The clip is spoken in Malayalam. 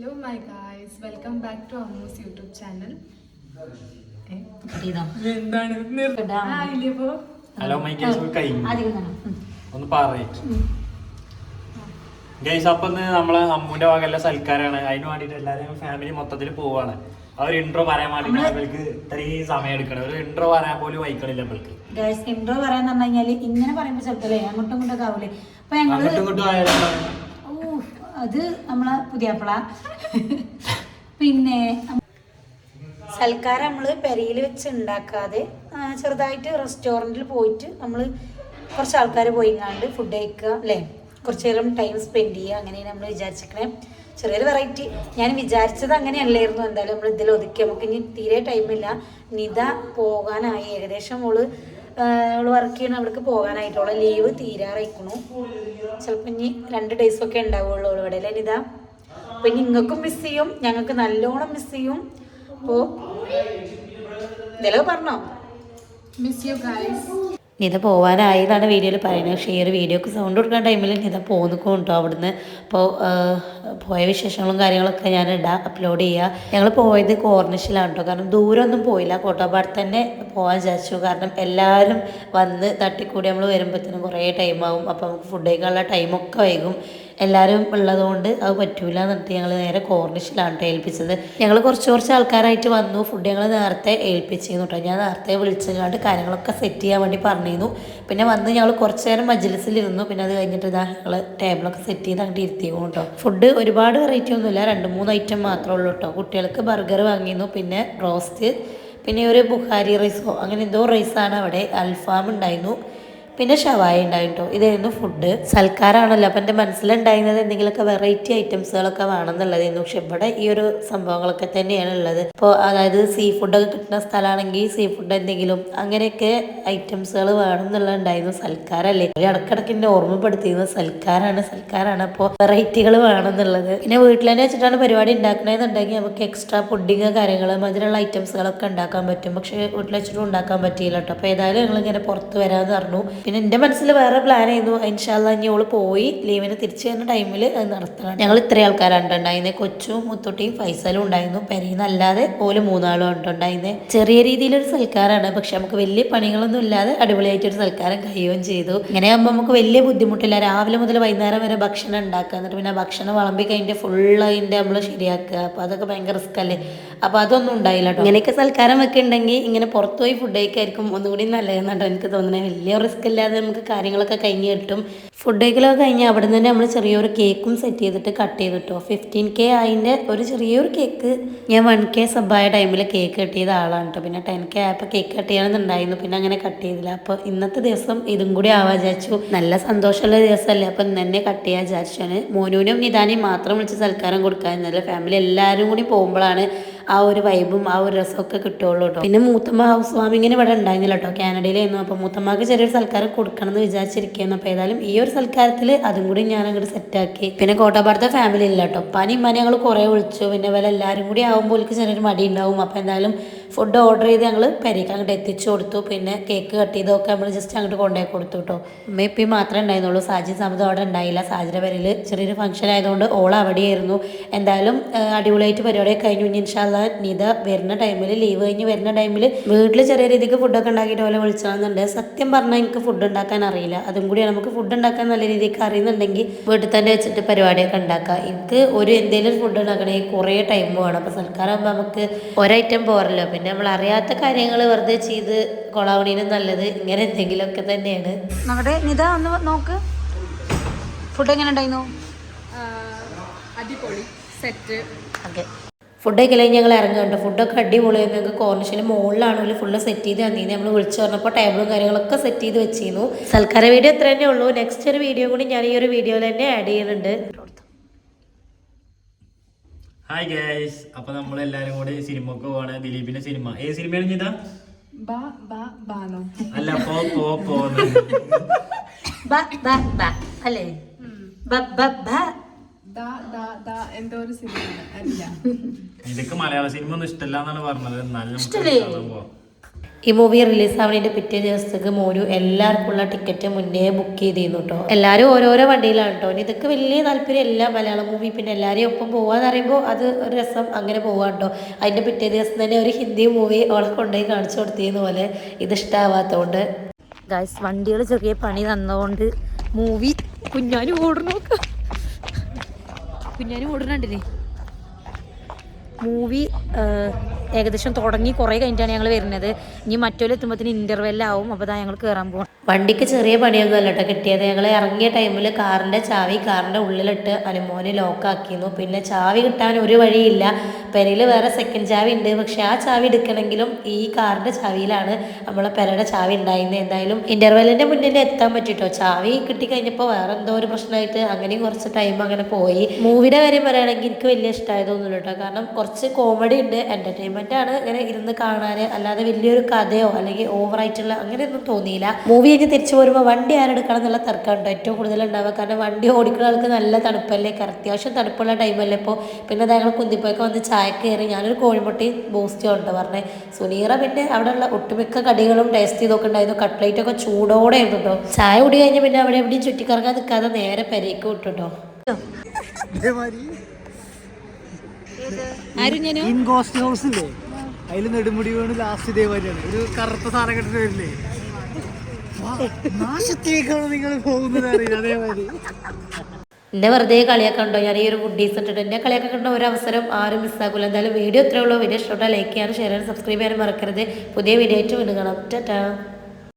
Hello my guys welcome back to Ammu's YouTube channel എന്താണ്? ഹലോ മൈ ഒന്ന് പറയേ. ഗൈസ് അപ്പൊ നമ്മളെ അമ്മൂന്റെ വകല്ല സൽക്കാരാണ്. അതിന് വേണ്ടിട്ട് എല്ലാരും ഫാമിലി മൊത്തത്തിൽ പോവാണ്. ആ ഒരു ഇൻട്രോ പറയാൻ വേണ്ടിട്ട് അവൾക്ക് ഇത്രയും സമയം എടുക്കണം. ഒരു ഇൻട്രോ പറയാൻ പോലും വൈക്കണില്ല അവൾക്ക് ഗൈസ് ഇൻട്രോ പറയാൻ പറഞ്ഞു കഴിഞ്ഞാൽ ഇങ്ങനെ പറയുമ്പോ ചെറുതല്ലേ അങ്ങോട്ടും ഇങ്ങോട്ടും ആവൂലേ? അപ്പൊ ഞങ്ങൾ അങ്ങോട്ടും ഇങ്ങോട്ടും ആയാലും ഓ അത് നമ്മളെ പുതിയാപ്പിള. പിന്നെ സൽക്കാരം നമ്മൾ പെരയിൽ വെച്ച് ഉണ്ടാക്കാതെ ചെറുതായിട്ട് റെസ്റ്റോറന്റിൽ പോയിട്ട് നമ്മൾ കുറച്ച് ആൾക്കാർ പോയിങ്ങാണ്ട് ഫുഡ് കഴിക്കുക അല്ലേ? കുറച്ച് നേരം ടൈം സ്പെൻഡ് ചെയ്യുക അങ്ങനെയാണ് നമ്മൾ വിചാരിച്ചിരിക്കണേ. ചെറിയൊരു വെറൈറ്റി ഞാൻ വിചാരിച്ചത് അങ്ങനെയല്ലായിരുന്നു. എന്തായാലും നമ്മൾ ഇതിൽ ഒതുക്കി. നമുക്ക് ഇനി തീരെ ടൈമില്ല നിത പോകാനായി. ഏകദേശം അവൾ അവൾ വർക്ക് ചെയ്യണ അവിടേക്ക് പോകാനായിട്ടുള്ള ലീവ് തീരാറായിക്കണു. ചിലപ്പോൾ ഇനി രണ്ട് ഡേയ്സ് ഒക്കെ ഉണ്ടാവുള്ളൂ അവൾ ഇവിടെ. അല്ലേ നിത അപ്പൊ ഇനി നിങ്ങൾക്കും മിസ് ചെയ്യും. ഞങ്ങൾക്ക് നല്ലോണം മിസ് ചെയ്യും. അപ്പോൾ എന്തെങ്കിലും പറഞ്ഞോ? മിസ് യു ഗായ്സ് നിത പോവാനായി എന്നാണ് വീഡിയോയിൽ പറയുന്നത്. പക്ഷേ ഈ ഒരു വീഡിയോക്ക് സൗണ്ട് കൊടുക്കുന്ന ടൈമിൽ നിത പോന്നിക്കും കേട്ടോ അവിടുന്ന്? അപ്പോൾ പോയ വിശേഷങ്ങളും കാര്യങ്ങളൊക്കെ ഞാൻ ഇടാം അപ്ലോഡ് ചെയ്യുക ഞങ്ങൾ പോയത് കോർണിഷിലാണ് കേട്ടോ കാരണം ദൂരമൊന്നും പോയില്ല. കോട്ടോപ്പാട് തന്നെ പോകാൻ വിചാരിച്ചു. കാരണം എല്ലാവരും വന്ന് തട്ടിക്കൂടി നമ്മൾ വരുമ്പോഴത്തേനും കുറേ ടൈമാവും അപ്പോൾ നമുക്ക് ഫുഡ് കഴിക്കാനുള്ള ടൈമൊക്കെ വൈകും. എല്ലാവരും ഉള്ളതുകൊണ്ട് അത് പറ്റൂല എന്നിട്ട് ഞങ്ങൾ നേരെ കോർണിഷിലാണ് ഏൽപ്പിച്ചത്. ഞങ്ങൾ കുറച്ച് കുറച്ച് ആൾക്കാരായിട്ട് വന്നു. ഫുഡ് ഞങ്ങൾ നേരത്തെ ഏൽപ്പിച്ചിരുന്നു കേട്ടോ ഞാൻ നേരത്തെ വിളിച്ചങ്ങാണ്ട് കാര്യങ്ങളൊക്കെ സെറ്റ് ചെയ്യാൻ വേണ്ടി പറഞ്ഞിരുന്നു. പിന്നെ വന്ന് ഞങ്ങൾ കുറച്ച് നേരം മജ്ലിസിലിരുന്നു. പിന്നെ അത് കഴിഞ്ഞിട്ട് ഇതാ ഞങ്ങൾ ടേബിളൊക്കെ സെറ്റ് ചെയ്ത് അങ്ങോട്ട് ഇരുത്തിയിരുന്നു കേട്ടോ ഫുഡ് ഒരുപാട് വെറൈറ്റി ഒന്നുമില്ല. രണ്ട് മൂന്ന് ഐറ്റം മാത്രമേ ഉള്ളൂ കേട്ടോ കുട്ടികൾക്ക് ബർഗർ വാങ്ങിയിരുന്നു. പിന്നെ റോസ്റ്റ് പിന്നെ ഒരു ബുഹാരി റൈസോ അങ്ങനെ എന്തോ റൈസാണ് അവിടെ. അൽഫാം ഉണ്ടായിരുന്നു. പിന്നെ ഷവായ ഉണ്ടായിട്ടോ? ഇതായിരുന്നു ഫുഡ് സൽക്കാരാണല്ലോ. അപ്പം എന്റെ മനസ്സിലുണ്ടായിരുന്നത് എന്തെങ്കിലുമൊക്കെ വെറൈറ്റി ഐറ്റംസുകളൊക്കെ വേണമെന്നുള്ളതായിരുന്നു പക്ഷെ ഇവിടെ ഈ ഒരു സംഭവങ്ങളൊക്കെ തന്നെയാണ് ഉള്ളത്. ഇപ്പോൾ അതായത് സീ ഫുഡൊക്കെ കിട്ടുന്ന സ്ഥലമാണെങ്കിൽ സീ ഫുഡ് എന്തെങ്കിലും അങ്ങനെയൊക്കെ ഐറ്റംസുകൾ വേണം എന്നുള്ളതുണ്ടായിരുന്നു സൽക്കാരല്ലേ ഇടക്കിടക്ക് എന്നെ ഓർമ്മപ്പെടുത്തിയിരുന്നു സൽക്കാരാണ് സൽക്കാരാണ്. അപ്പോൾ വെറൈറ്റികൾ വേണമെന്നുള്ളത്. പിന്നെ വീട്ടിൽ തന്നെ വെച്ചിട്ടാണ് പരിപാടി ഉണ്ടാക്കണമെന്നുണ്ടെങ്കിൽ നമുക്ക് എക്സ്ട്രാ പുഡിങ് കാര്യങ്ങൾ അതിലുള്ള ഐറ്റംസുകളൊക്കെ ഉണ്ടാക്കാൻ പറ്റും. പക്ഷേ വീട്ടിൽ വെച്ചിട്ടും ഉണ്ടാക്കാൻ പറ്റിയില്ല കേട്ടോ അപ്പോൾ ഏതായാലും ഞങ്ങൾ ഇങ്ങനെ പുറത്ത് വരാമെന്ന് പറഞ്ഞു. പിന്നെ എന്റെ മനസ്സിൽ വേറെ പ്ലാൻ ആയിരുന്നു. ഇൻഷാല്ല ഇനി ഓൾ പോയി ലീവിന് തിരിച്ചു വരുന്ന ടൈമിൽ അത് നടത്തണം. ഞങ്ങൾ ഇത്രയും ആൾക്കാരാണ് ഉണ്ടായിരുന്നത് കൊച്ചും മുത്തൊട്ടിയും ഫൈസലും ഉണ്ടായിരുന്നു. പെരീന്നല്ലാതെ ഓൽ മൂന്നാളും ഉണ്ടായിരുന്നത് ചെറിയ രീതിയിലൊരു സൽക്കാരാണ്. പക്ഷെ നമുക്ക് വലിയ പണികളൊന്നും ഇല്ലാതെ അടിപൊളിയായിട്ടൊരു സൽക്കാരം കഴിയുകയും ചെയ്തു. ഇങ്ങനെ ആകുമ്പോൾ നമുക്ക് വലിയ ബുദ്ധിമുട്ടില്ല. രാവിലെ മുതൽ വൈകുന്നേരം വരെ ഭക്ഷണം ഉണ്ടാക്കുക. എന്നിട്ട് പിന്നെ ഭക്ഷണം വിളമ്പി കഴിഞ്ഞിട്ട് ഫുള്ള് അതിന്റെ നമ്മൾ ശരിയാക്കുക. അപ്പോൾ അതൊക്കെ ഭയങ്കര റിസ്ക് അല്ലേ? അപ്പോൾ അതൊന്നും ഉണ്ടായില്ല ഇങ്ങനെയൊക്കെ സൽക്കാരം ഒക്കെ ഉണ്ടെങ്കിൽ ഇങ്ങനെ പുറത്തു പോയി ഫുഡ് കഴിക്കായിരിക്കും ഒന്നുകൂടി നല്ലതെന്നാട്ടോ എനിക്ക് തോന്നുന്നത് വലിയ റിസ്ക് ഇല്ലാതെ നമുക്ക് കാര്യങ്ങളൊക്കെ കഴിഞ്ഞ് കിട്ടും. ഫുഡ് കഴിക്കലൊക്കെ കഴിഞ്ഞ് അവിടെ നിന്ന് തന്നെ നമ്മൾ ചെറിയൊരു കേക്കും സെറ്റ് ചെയ്തിട്ട് കട്ട് ചെയ്തിട്ടോ ഫിഫ്റ്റീൻ കെ ആയിന്റെ ഒരു ചെറിയൊരു കേക്ക് ഞാൻ വൺ കെ സബ്ബായ ടൈമിൽ കേക്ക് കട്ട് ചെയ്ത ആളാണ് കേട്ടോ പിന്നെ ടെൻ കെ ആയപ്പോൾ കേക്ക് കട്ട് ചെയ്യണമെന്നുണ്ടായിരുന്നു പിന്നെ അങ്ങനെ കട്ട് ചെയ്തില്ല. അപ്പോൾ ഇന്നത്തെ ദിവസം ഇതും കൂടി ആവാ വിചാരിച്ചു. നല്ല സന്തോഷമുള്ള ദിവസമല്ലേ? അപ്പം ഇന്ന് തന്നെ കട്ട് ചെയ്യാൻ വിചാരിച്ചാണ്. മോനുവിനും നിദാനെയും മാത്രം വിളിച്ച് സൽക്കാരം കൊടുക്കാൻ നല്ല ഫാമിലി എല്ലാവരും കൂടി പോകുമ്പോഴാണ് ആ ഒരു വൈബും ആ ഒരു രസമൊക്കെ കിട്ടുള്ളൂ കേട്ടോ. പിന്നെ മൂത്തമ്മ ഹൗസ് വാമിങ്ങിന് ഇവിടെ ഉണ്ടായിരുന്നില്ല കേട്ടോ കാനഡയിലായിരുന്നു. അപ്പോൾ മൂത്തമ്മക്ക് ചെറിയൊരു സൽക്കാരം കൊടുക്കണം എന്ന് വിചാരിച്ചിരിക്കുന്നു അപ്പോൾ ഏതായാലും ഈ ഒരു സൽക്കാരത്തിൽ അതും കൂടി ഞാൻ അങ്ങോട്ട് സെറ്റാക്കി പിന്നെ കോട്ടപ്പാടത്തെ ഫാമിലി ഇല്ല കേട്ടോ. പനി മനി ഞങ്ങൾ കുറേ വിളിച്ചു. പിന്നെ എല്ലാവരും കൂടി ആകുമ്പോൾ എനിക്ക് ചെറിയൊരു മടി ഉണ്ടാവും. അപ്പോൾ എന്തായാലും ഫുഡ് ഓർഡർ ചെയ്ത് ഞങ്ങൾ പെരേക്ക് അങ്ങോട്ട് എത്തിച്ചു കൊടുത്തു. പിന്നെ കേക്ക് കട്ട് ചെയ്തൊക്കെ നമ്മൾ ജസ്റ്റ് അങ്ങോട്ട് കൊണ്ടുപോയി കൊടുത്തു കേട്ടോ അമ്മ ഇപ്പം മാത്രമേ ഉണ്ടായിരുന്നുള്ളൂ. സാജി സമതം അവിടെ ഉണ്ടായില്ല. സാജിയുടെ പേരിൽ ചെറിയൊരു ഫംഗ്ഷൻ ആയതുകൊണ്ട് ഓൾ അവിടെയായിരുന്നു. എന്തായാലും അടിപൊളിയായിട്ട് പരിപാടി കഴിഞ്ഞു. ഇനി ഇൻഷാല്ല നിത വരുന്ന ടൈമിൽ ലീവ് കഴിഞ്ഞ് വരുന്ന ടൈമിൽ വീട്ടിൽ ചെറിയ രീതിക്ക് ഫുഡൊക്കെ ഉണ്ടാക്കിയിട്ട് പോലെ വിളിച്ചാണെന്നുണ്ട് സത്യം പറഞ്ഞാൽ എനിക്ക് ഫുഡ് ഉണ്ടാക്കാൻ അറിയില്ല. അതും കൂടിയാണ് നമുക്ക് ഫുഡ് ഉണ്ടാക്കാൻ നല്ല രീതിക്ക് അറിയുന്നുണ്ടെങ്കിൽ വീട്ടിൽ തന്നെ വെച്ചിട്ട് പരിപാടിയൊക്കെ ഉണ്ടാക്കാം. എനിക്ക് ഒരു എന്തെങ്കിലും ഫുഡ് ഉണ്ടാക്കണമെങ്കിൽ കുറേ ടൈം വേണം. അപ്പോൾ സൽക്കാരമാകുമ്പോൾ നമുക്ക് ഒരൈറ്റം പോരല്ലോ. പിന്നെ നമ്മൾ അറിയാത്ത കാര്യങ്ങൾ വെറുതെ ചെയ്ത് കൊളാവണീനും നല്ലത്. ഇങ്ങനെ എന്തെങ്കിലുമൊക്കെ തന്നെയാണ്. നമ്മുടെ നിത ഒന്ന് നോക്ക്. ഫുഡ് എങ്ങനെ ഉണ്ടായിരുന്നു? അടിപൊളി. സെറ്റ്. ഓക്കെ. ഫുഡ് അല്ലെങ്കിൽ ഞങ്ങൾ ഇറങ്ങുന്നുണ്ട്. ഫുഡൊക്കെ അടിപൊളിയായിരുന്നു. ഞങ്ങൾക്ക് കോർണിഷന് മുകളിലാണെങ്കിൽ ഫുള്ള് സെറ്റ് ചെയ്ത് തന്നിരുന്നു. നമ്മൾ വിളിച്ചു പറഞ്ഞപ്പോൾ ടേബിളും കാര്യങ്ങളൊക്കെ സെറ്റ് ചെയ്ത് വെച്ചിരുന്നു. സൽക്കാര വീഡിയോ ഇത്ര തന്നെ ഉള്ളൂ. നെക്സ്റ്റ് ഒരു വീഡിയോ കൂടി ഞാൻ ഈ ഒരു വീഡിയോയിൽ തന്നെ ആഡ് ചെയ്യുന്നുണ്ട്. ഹായ് ഗൈസ് അപ്പൊ നമ്മൾ എല്ലാരും കൂടി സിനിമക്ക് പോവാണ്. ദിലീപിന്റെ സിനിമ. ഏത് സിനിമയാണ് ഇതാ ബാ ബാ ബാനോ. അല്ല പോ പോ പോന്ന് ബ, ബ, ബ. അല്ലേ? ബ, ബ, ബ. ദാ ദാ ദാ എന്തോ ഒരു സിനിമ അല്ല. ഇതൊക്കെ മലയാള സിനിമ ഒന്നും ഇഷ്ടമല്ല എന്നാണ് പറഞ്ഞത്. എന്നാലും ഈ മൂവി റിലീസ് ആവുന്നതിന്റെ പിറ്റേ ദിവസത്തേക്ക് മോനു എല്ലാവർക്കും ഉള്ള ടിക്കറ്റ് മുന്നേ ബുക്ക് ചെയ്തിരുന്നു കേട്ടോ എല്ലാവരും ഓരോരോ വണ്ടിയിലാണ് കേട്ടോ ഇതൊക്കെ വലിയ താല്പര്യമില്ല മലയാളം മൂവി പിന്നെ എല്ലാവരെയും ഒപ്പം പോവാന്ന് പറയുമ്പോൾ അത് ഒരു രസം അങ്ങനെ പോവാൻ കേട്ടോ അതിന്റെ പിറ്റേ ദിവസം തന്നെ ഒരു ഹിന്ദി മൂവി അവളെ കൊണ്ടുപോയി കാണിച്ചു കൊടുത്തിരുന്ന പോലെ ഇത് ഇഷ്ടമാവാത്തതുകൊണ്ട് ഗായ്സ് വണ്ടികൾ ചെറിയ പണി തന്നതുകൊണ്ട് മൂവി കുഞ്ഞാനും ഓടണു കുഞ്ഞാനും ഓടണുണ്ടല്ലേ മൂവി ഏകദേശം തുടങ്ങി കുറേ കഴിഞ്ഞിട്ടാണ് ഞങ്ങൾ വരുന്നത്. ഇനി മറ്റൊരു എത്തുമ്പോഴത്തേന് ഇന്റർവെല്ലാവും അപ്പോൾ അതാ ഞങ്ങൾ കയറാൻ പോകണം വണ്ടിക്ക് ചെറിയ പണിയൊന്നും അല്ല കേട്ടോ കിട്ടിയത് ഞങ്ങൾ ഇറങ്ങിയ ടൈമിൽ കാറിന്റെ ചാവി കാറിന്റെ ഉള്ളിലിട്ട് അനുമോനെ ലോക്കാക്കിയിരുന്നു പിന്നെ ചാവി കിട്ടാൻ ഒരു വഴിയില്ല. പെരയിൽ വേറെ സെക്കൻഡ് ചാവി ഉണ്ട്. പക്ഷെ ആ ചാവി എടുക്കണമെങ്കിലും ഈ കാറിന്റെ ചാവിയിലാണ് നമ്മളെ പെരയുടെ ചാവി ഉണ്ടായിരുന്നത് എന്തായാലും ഇന്റർവെല്ലിന്റെ മുന്നിൽ എത്താൻ പറ്റിട്ടോ. ചാവി കിട്ടിക്കഴിഞ്ഞപ്പോൾ വേറെ എന്തോ ഒരു പ്രശ്നമായിട്ട് അങ്ങനെയും കുറച്ച് ടൈം അങ്ങനെ പോയി. മൂവിയുടെ കാര്യം പറയുകയാണെങ്കിൽ എനിക്ക് വലിയ ഇഷ്ടമായതൊന്നുമില്ല കേട്ടോ കാരണം കുറച്ച് കോമഡി ഉണ്ട് എന്റർടൈൻമെന്റ് ആണ് ഇങ്ങനെ ഇരുന്ന് കാണാൻ അല്ലാതെ വലിയൊരു കഥയോ അല്ലെങ്കിൽ ഓവറായിട്ടുള്ള അങ്ങനെയൊന്നും തോന്നിയില്ല. മൂവി കഴിഞ്ഞ് തിരിച്ചു പോരുമ്പോൾ വണ്ടി ആരെടുക്കണം എന്നുള്ള തർക്കമുണ്ട്. ഏറ്റവും കൂടുതൽ ഉണ്ടാവുക. കാരണം വണ്ടി ഓടിക്കുന്ന ആൾക്ക് നല്ല തണുപ്പല്ലേ? അത്യാവശ്യം തണുപ്പുള്ള ടൈമല്ലേ ഇപ്പോൾ പിന്നെ ഞങ്ങൾ കുന്തിപ്പോയൊക്കെ വന്ന് ചായ കയറി ഞാനൊരു കോഴിമുട്ടയും ബൂസ്റ്റും ഉണ്ട് പറഞ്ഞേ. സുനീറ പിന്നെ അവിടെയുള്ള ഒട്ടുമിക്ക കടികളും ടേസ്റ്റ് ചെയ്തൊക്കെ ഉണ്ടായിരുന്നു. കട്ട്ലേറ്റ് ഒക്കെ ചൂടോടെ കേട്ടോ ചായ കുടി കഴിഞ്ഞ് പിന്നെ അവിടെ എവിടെയും ചുറ്റിക്കറങ്ങാൻ നിൽക്കാതെ നേരെ പെരേക്ക് വിട്ടു കേട്ടോ ഇൻഗോസ്റ്റ് ഹൗസ് ഇല്ലേ? അതിൽ നെടുമുടി വീണ് ലാസ്റ്റ് ഇതേ വരെയാണ്. ഒരു കറുത്ത സാധനം കെട്ടിട്ട് വരില്ലേ? വാ, നാശത്തേക്കാണ് നിങ്ങൾ പോകുന്നത് അതേമാതിരി. എന്നെ വെറുതെ കളിയാക്കണ്ടോ ഞാൻ ഈ ഒരു വുഡീസ് ഇട്ടിട്ട് എന്നെ കളിയാക്കണ്ട ഒരു അവസരം ആരും മിസ്സാക്കില്ല എന്തായാലും വീഡിയോ എത്രയുള്ളൂ വീഡിയോ ഇഷ്ടപ്പെട്ടാൽ ലൈക്ക് ചെയ്യാനും ഷെയർ ചെയ്യാനും സബ്സ്ക്രൈബ് ചെയ്യാനും മറക്കരുത്. പുതിയ വീഡിയോ ആയിട്ട് വീണ്ടും കാണാം. ടാറ്റാ.